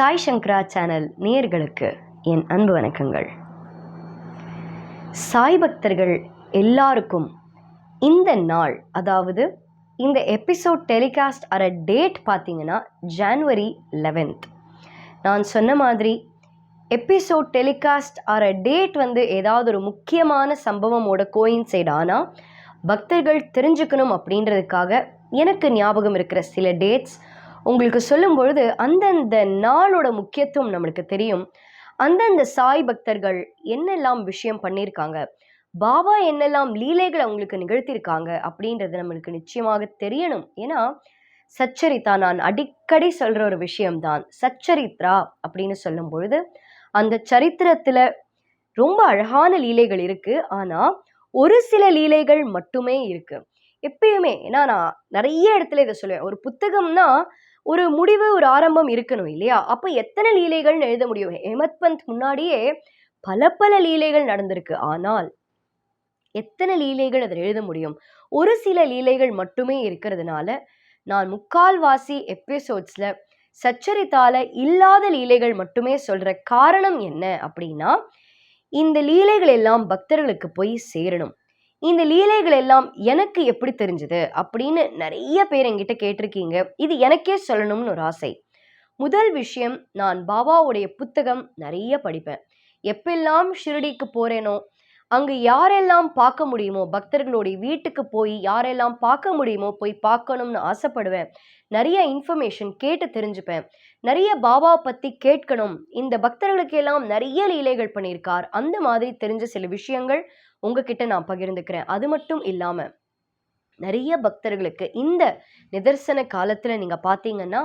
சாய் சங்கரா channel நேயர்களுக்கு என் அன்பு வணக்கங்கள். சாய் பக்தர்கள் எல்லாருக்கும் இந்த நாள் அதாவது இந்த எபிசோட் டெலிகாஸ்ட் ஆகிற டேட் பார்த்தீங்கன்னா ஜான்வரி லெவன்த் நான் சொன்ன மாதிரி எபிசோட் டெலிகாஸ்ட் ஆகிற டேட் வந்து ஏதாவது ஒரு முக்கியமான சம்பவமோட கோயின்சைட் ஆனால் பக்தர்கள் தெரிஞ்சுக்கணும் அப்படின்றதுக்காக எனக்கு ஞாபகம் இருக்கிற சில டேட்ஸ் உங்களுக்கு சொல்லும் பொழுது அந்தந்த நாளோட முக்கியத்துவம் நம்மளுக்கு தெரியும். அந்தந்த சாய் பக்தர்கள் என்னெல்லாம் விஷயம் பண்ணியிருக்காங்க பாபா என்னெல்லாம் லீலைகளை அவங்களுக்கு நிகழ்த்தியிருக்காங்க அப்படின்றது நம்மளுக்கு நிச்சயமாக தெரியணும். ஏன்னா சச்சரித்தா நான் அடிக்கடி சொல்கிற ஒரு விஷயம்தான். சச்சரித்ரா அப்படின்னு சொல்லும் பொழுது அந்த சரித்திரத்தில் ரொம்ப அழகான லீலைகள் இருக்குது ஆனால் ஒரு சில லீலைகள் மட்டுமே இருக்குது எப்பயுமே ஏன்னா நான் நிறைய இடத்துல இதை சொல்லுவேன். ஒரு புத்தகம்னா ஒரு முடிவு ஒரு ஆரம்பம் இருக்கணும் இல்லையா? அப்போ எத்தனை லீலைகள்னு எழுத முடியும்? ஹேமத் பந்த் முன்னாடியே பல பல லீலைகள் நடந்திருக்கு. ஆனால் எத்தனை லீலைகள் அதில் எழுத முடியும்? ஒரு சில லீலைகள் மட்டுமே இருக்கிறதுனால நான் முக்கால்வாசி எபிசோட்ஸில் சச்சரித்தால இல்லாத லீலைகள் மட்டுமே சொல்கிற காரணம் என்ன அப்படின்னா இந்த லீலைகள் எல்லாம் பக்தர்களுக்கு போய் சேரணும். இந்த லீலைகள் எல்லாம் எனக்கு எப்படி தெரிஞ்சது அப்படின்னு நிறைய பேர் என்கிட்ட கேட்டிருக்கீங்க. இது எனக்கே சொல்லணும்னு ஒரு ஆசை. முதல் விஷயம் நான் பாபாவுடைய புத்தகம் நிறைய படிப்பேன். எப்பெல்லாம் ஷிரடிக்கு போறேனோ அங்கு யாரெல்லாம் பார்க்க முடியுமோ பக்தர்களுடைய வீட்டுக்கு போய் யாரெல்லாம் பார்க்க முடியுமோ போய் பார்க்கணும்னு ஆசைப்படுவேன். நிறைய இன்ஃபர்மேஷன் கேட்டு தெரிஞ்சுப்பேன். நிறைய பாபா பற்றி கேட்கணும். இந்த பக்தர்களுக்கெல்லாம் நிறைய லீலைகள் பண்ணியிருக்கார். அந்த மாதிரி தெரிஞ்ச சில விஷயங்கள் உங்ககிட்ட நான் பகிர்ந்துக்கிறேன். அது மட்டும் இல்லாமல் நிறைய பக்தர்களுக்கு இந்த நிதர்சன காலத்தில் நீங்கள் பார்த்தீங்கன்னா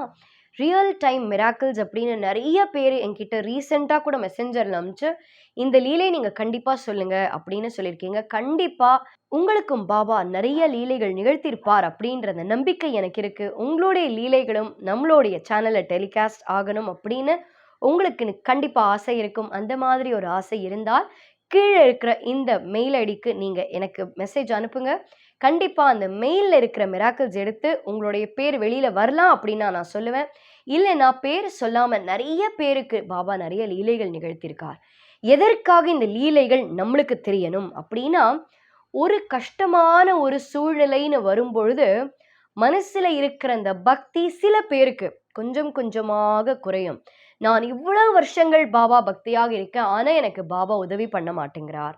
ரியல் டைம் மிராக்கிள்ஸ் அப்படின்னு நிறைய பேர் என்கிட்ட ரீசெண்டாக கூட மெசஞ்சரில் அனுப்பிச்சு இந்த லீலை நீங்கள் கண்டிப்பாக சொல்லுங்கள் அப்படின்னு சொல்லியிருக்கீங்க. கண்டிப்பாக உங்களுக்கும் பாபா நிறைய லீலைகள் நிகழ்த்தியிருப்பார் அப்படின்ற அந்த நம்பிக்கை எனக்கு இருக்குது உங்களுடைய லீலைகளும் நம்மளுடைய சேனலில் டெலிகாஸ்ட் ஆகணும் அப்படின்னு உங்களுக்கு கண்டிப்பாக ஆசை இருக்கும். அந்த மாதிரி ஒரு ஆசை இருந்தால் கீழே இருக்கிற இந்த மெயில் ஐடிக்கு நீங்கள் எனக்கு மெசேஜ் அனுப்புங்க. கண்டிப்பாக அந்த மெயிலில் இருக்கிற மிராக்கிள்ஸ் எடுத்து உங்களுடைய பேர் வெளியில் வரலாம் அப்படின்னு நான் சொல்லுவேன். இல்லை நான் பேர் சொல்லாமல் நிறைய பேருக்கு பாபா நிறைய லீலைகள் நிகழ்த்தியிருக்கார். எதற்காக இந்த லீலைகள் நம்மளுக்கு தெரியணும் அப்படின்னா ஒரு கஷ்டமான ஒரு சூழ்நிலைன்னு வரும்பொழுது மனசில் இருக்கிற அந்த பக்தி சில பேருக்கு கொஞ்சம் கொஞ்சமாக குறையும். நான் இவ்வளவு வருஷங்கள் பாபா பக்தியாக இருக்கேன் ஆனால் எனக்கு பாபா உதவி பண்ண மாட்டேங்கிறார்.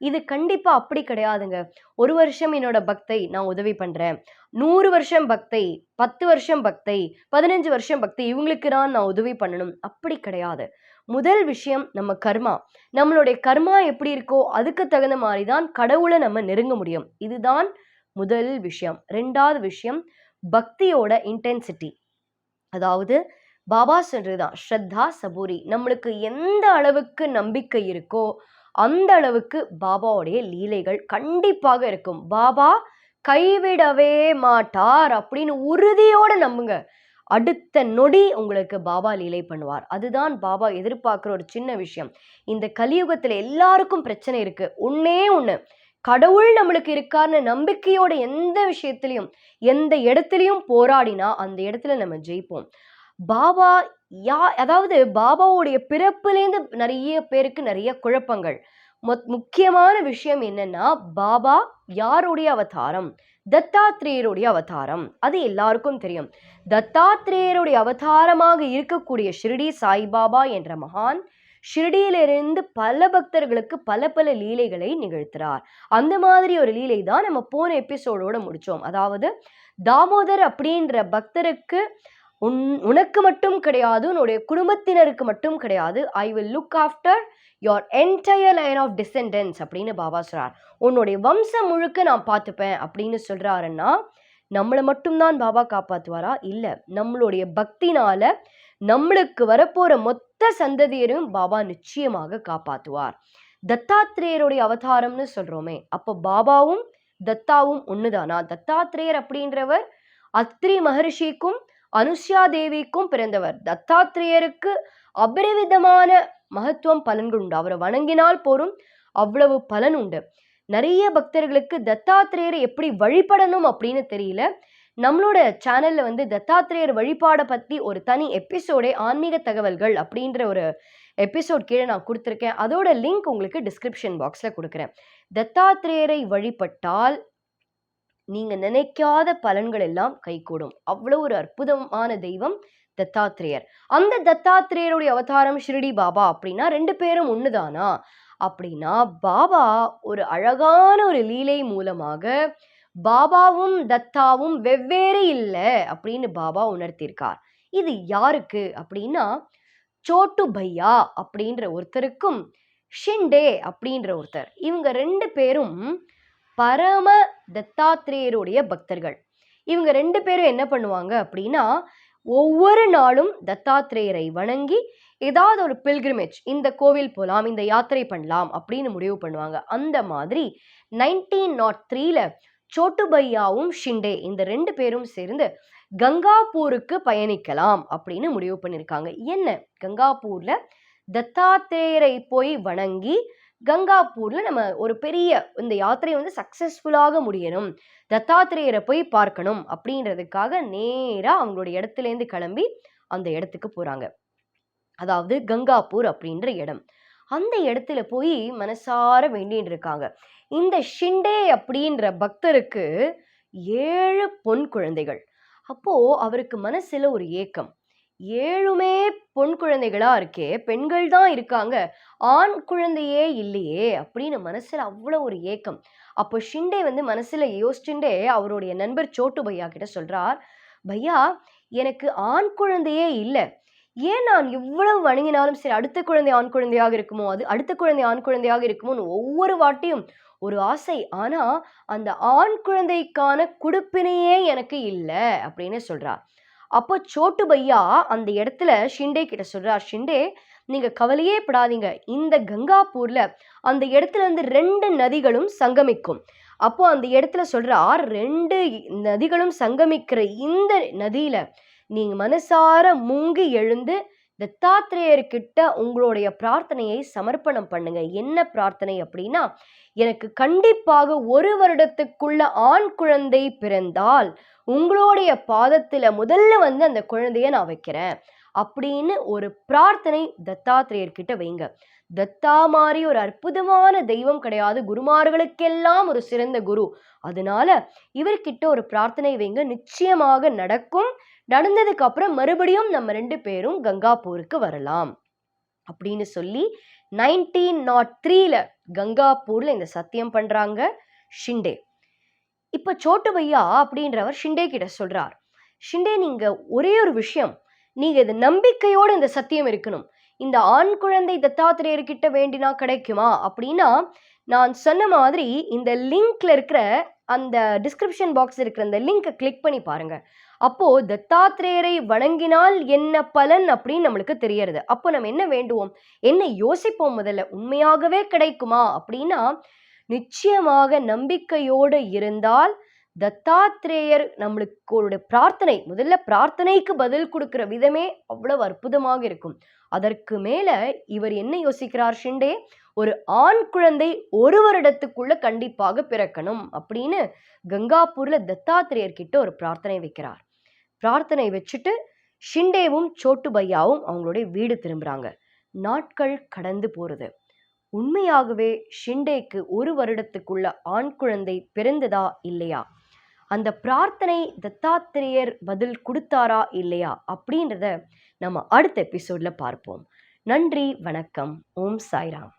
இது கண்டிப்பாக அப்படி கிடையாதுங்க. ஒரு வருஷம் என்னோட பக்தை நான் உதவி பண்ணுறேன் நூறு வருஷம் பக்தை பத்து வருஷம் பக்தை பதினஞ்சு வருஷம் பக்தி இவங்களுக்கு தான் நான் உதவி பண்ணணும். அப்படி கிடையாது. முதல் விஷயம் நம்ம கர்மா. நம்மளுடைய கர்மா எப்படி இருக்கோ அதுக்கு தகுந்த மாதிரி தான் கடவுளை நம்ம நெருங்க முடியும். இதுதான் முதல் விஷயம். ரெண்டாவது விஷயம் பக்தியோட இன்டென்சிட்டி அதாவது பாபா சொல்றதுதான் ஸ்ரத்தா சபூரி. நம்மளுக்கு எந்த அளவுக்கு நம்பிக்கை இருக்கோ அந்த அளவுக்கு பாபாவுடைய லீலைகள் கண்டிப்பாக இருக்கும். பாபா கைவிடவே மாட்டார் அப்படின்னு உறுதியோட நம்புங்க. அடுத்த நொடி உங்களுக்கு பாபா லீலை பண்ணுவார். அதுதான் பாபா எதிர்பார்க்குற ஒரு சின்ன விஷயம். இந்த கலியுகத்தில் எல்லாருக்கும் பிரச்சனை இருக்குது ஒன்றே ஒன்று கடவுள் நம்மளுக்கு இருக்கார்னு நம்பிக்கையோட எந்த விஷயத்துலையும் எந்த இடத்துலையும் போராடினா அந்த இடத்துல நம்ம ஜெயிப்போம். பாபா யா அதாவது பாபாவுடைய பிறப்புலேருந்து நிறைய பேருக்கு நிறைய குழப்பங்கள். முக்கியமான விஷயம் என்னன்னா பாபா யாருடைய அவதாரம்? தத்தாத்ரேயருடைய அவதாரம். அது எல்லாருக்கும் தெரியும். தத்தாத்ரேயருடைய அவதாரமாக இருக்கக்கூடிய ஷிர்டி சாய்பாபா என்ற மகான் ஷிர்டியிலிருந்து பல பக்தர்களுக்கு பல பல லீலைகளை நிகழ்த்துறார். அந்த மாதிரி ஒரு லீலை தான் நம்ம போன எபிசோடோட முடிச்சோம். அதாவது தாமோதர் அப்படின்ற பக்தருக்கு உன் உனக்கு மட்டும் கிடையாது உன்னுடைய குடும்பத்தினருக்கு மட்டும் கிடையாது. I will look after your entire line of descendants அப்படின்னு பாபா சொல்கிறார் உன்னுடைய வம்சம் முழுக்க நான் பார்த்துப்பேன் அப்படின்னு சொல்கிறாருன்னா நம்மளை மட்டும்தான் பாபா காப்பாற்றுவாரா இல்லை. நம்மளுடைய பக்தினால நம்மளுக்கு வரப்போகிற மொத்த சந்ததியரும் பாபா நிச்சயமாக காப்பாற்றுவார் தத்தாத்திரேயருடைய அவதாரம்னு சொல்கிறோமே அப்போ பாபாவும் தத்தாவும் ஒண்ணுதானா? தத்தாத்திரேயர் அப்படின்றவர் அத்ரி மகர்ஷிக்கும் அனுஷ்யா தேவிக்கும் பிறந்தவர். தத்தாத்திரேயருக்கு அபரிவிதமான மகத்துவம் பலன்கள் உண்டு அவரை வணங்கினால் போரும் அவ்வளவு பலன் உண்டு நிறைய பக்தர்களுக்கு தத்தாத்திரேயரை எப்படி வழிபடணும் அப்படின்னு தெரியல. நம்மளோட சேனல்ல வந்து தத்தாத்திரேயர் வழிபாடை பத்தி ஒரு தனி எபிசோடே ஆன்மீக தகவல்கள் அப்படின்ற ஒரு எபிசோட் கீழே நான் கொடுத்துருக்கேன். அதோட லிங்க் உங்களுக்கு டிஸ்கிரிப்ஷன் பாக்ஸில் கொடுக்குறேன். தத்தாத்திரேயரை வழிபட்டால் நீங்கள் நினைக்காத பலன்கள் எல்லாம் கைகூடும். அவ்வளோ ஒரு அற்புதமான தெய்வம் தத்தாத்திரேயர். அந்த தத்தாத்திரேயருடைய அவதாரம் ஷிரடி பாபா அப்படின்னா ரெண்டு பேரும் ஒன்றுதானா அப்படின்னா பாபா ஒரு அழகான ஒரு லீலை மூலமாக பாபாவும் தத்தாவும் வெவ்வேறு இல்லை அப்படின்னு பாபா உணர்த்தியிருக்கார் இது யாருக்கு அப்படின்னா சோட்டு பையா அப்படின்ற ஒருத்தருக்கும் ஷிண்டே அப்படின்ற ஒருத்தர். இவங்க ரெண்டு பேரும் பரம தத்தாத்திரேயருடைய பக்தர்கள். இவங்க ரெண்டு பேரும் என்ன பண்ணுவாங்க அப்படின்னா ஒவ்வொரு நாளும் தத்தாத்திரேயரை வணங்கி ஏதாவது ஒரு பில்கிரிமேஜ் இந்த கோவில் போகலாம் இந்த யாத்திரை பண்ணலாம் அப்படின்னு முடிவு பண்ணுவாங்க. அந்த மாதிரி நைன்டீன் நாட் த்ரீல சோட்டுபையாவும் ஷிண்டே இந்த ரெண்டு பேரும் சேர்ந்து கங்காப்பூருக்கு பயணிக்கலாம் அப்படின்னு முடிவு பண்ணியிருக்காங்க என்ன? கங்காபூரில் தத்தாத்திரேயரை போய் வணங்கி கங்காப்பூரில் நம்ம ஒரு பெரிய இந்த யாத்திரை வந்து சக்ஸஸ்ஃபுல்லாக முடியணும். தத்தாத்திரேயரை போய் பார்க்கணும் அப்படின்றதுக்காக நேராக அவங்களோட இடத்துலேருந்து கிளம்பி அந்த இடத்துக்கு போகிறாங்க அதாவது கங்காப்பூர் அப்படின்ற இடம். அந்த இடத்துல போய் மனசார வேண்டின்னு இருக்காங்க. இந்த ஷிண்டே அப்படின்ற பக்தருக்கு ஏழு பொன் குழந்தைகள். அப்போது அவருக்கு மனசில் ஒரு ஏக்கம். ஏழுமே பொன் குழந்தைகளா இருக்கே பெண்கள் தான் இருக்காங்க. ஆண் குழந்தையே இல்லையே அப்படின்னு மனசுல அவ்வளோ ஒரு ஏக்கம். அப்போ ஷிண்டே வந்து மனசுல யோசிச்சுட்டே அவருடைய நண்பர் சோட்டு பையா கிட்ட சொல்றார் பையா எனக்கு ஆண் குழந்தையே இல்லை. ஏன் நான் இவ்வளவு வணங்கினாலும் சரி அடுத்த குழந்தை ஆண் குழந்தையாக இருக்குமோ? அது அடுத்த குழந்தை ஆண் குழந்தையாக இருக்குமோன்னு ஒவ்வொரு வாட்டியும் ஒரு ஆசை. ஆனா அந்த ஆண் குழந்தைக்கான குடுப்பினையே எனக்கு இல்லை அப்படின்னு சொல்றார். அப்போ சோட்டு பையா அந்த இடத்துல ஷிண்டே கிட்ட சொல்கிறார் ஷிண்டே நீங்கள் கவலையே படாதீங்க. இந்த கங்காப்பூரில் அந்த இடத்துல இருந்து ரெண்டு நதிகளும் சங்கமிக்கும். அப்போ அந்த இடத்துல சொல்கிறார் ரெண்டு நதிகளும் சங்கமிக்கிற இந்த நதியில் நீங்கள் மனசார மூங்கி எழுந்து தத்தாத்திரேயர்கிட்ட உங்களுடைய பிரார்த்தனையை சமர்ப்பணம் பண்ணுங்க. என்ன பிரார்த்தனை அப்படின்னா எனக்கு கண்டிப்பாக ஒரு வருடத்துக்குள்ள ஆண் குழந்தை பிறந்தால் உங்களுடைய பாதத்துல முதல்ல வந்து அந்த குழந்தைய நான் வைக்கிறேன். அப்படின்னு ஒரு பிரார்த்தனை தத்தாத்திரேயர்கிட்ட வைங்க. தத்தா மாதிரி ஒரு அற்புதமான தெய்வம் கிடையாது. குருமார்களுக்கெல்லாம் ஒரு சிறந்த குரு. அதனால இவர்கிட்ட ஒரு பிரார்த்தனை வைங்க. நிச்சயமாக நடக்கும். நடந்ததுக்கு அப்புறம் மறுபடியும் நம்ம ரெண்டு பேரும் கங்காப்பூருக்கு வரலாம். அப்படின்னு சொல்லி நைன்டீன் நாட் த்ரீல கங்காப்பூர்ல இந்த சத்தியம் பண்றாங்க ஷிண்டே. இப்ப சோட்டு பையா அப்படின்றவர் ஷிண்டே கிட்ட சொல்றார். ஷிண்டே நீங்க ஒரே ஒரு விஷயம். நீங்க இது நம்பிக்கையோடு இந்த சத்தியம் இருக்கணும். இந்த ஆண் குழந்தை தத்தாத்திரேயர்கிட்ட வேண்டினா கிடைக்குமா? அப்படின்னா நான் சொன்ன மாதிரி இந்த லிங்க்ல இருக்கிற அந்த டிஸ்கிரிப்ஷன் பாக்ஸ் இருக்கிற அந்த லிங்கை கிளிக் பண்ணி பாருங்கள் அப்போது தத்தாத்திரேயரை வணங்கினால் என்ன பலன்? அப்படின்னு நம்மளுக்கு தெரியறது. அப்போ நம்ம என்ன வேண்டுவோம்? என்ன யோசிப்போம் முதல்ல? உண்மையாகவே கிடைக்குமா? அப்படின்னா நிச்சயமாக நம்பிக்கையோடு இருந்தால் தத்தாத்திரேயர் நம்மளுக்கு பிரார்த்தனை முதல்ல பிரார்த்தனைக்கு பதில் கொடுக்குற விதமே அவ்வளவு அற்புதமாக இருக்கும். அதற்கு மேலே இவர் என்ன யோசிக்கிறார் ஷிண்டே? ஒரு ஆண் குழந்தை ஒரு வருடத்துக்குள்ள கண்டிப்பாக பிறக்கணும் அப்படின்னு கங்காபூர்ல தத்தாத்திரேயர் கிட்ட ஒரு பிரார்த்தனை வைக்கிறார். பிரார்த்தனை வச்சுட்டு ஷிண்டேவும் சோட்டு பையாவும் அவங்களுடைய வீடு திரும்புறாங்க. நாட்கள் கடந்து போறது. உண்மையாகவே ஷிண்டேக்கு ஒரு வருடத்துக்குள்ள ஆண் குழந்தை பிறந்ததா இல்லையா? அந்த பிரார்த்தனை தத்தாத்திரேயர் பதில் கொடுத்தாரா இல்லையா? அப்படின்றத நம்ம அடுத்த எபிசோட்ல பார்ப்போம். நன்றி வணக்கம். ஓம் சாய்ராம்.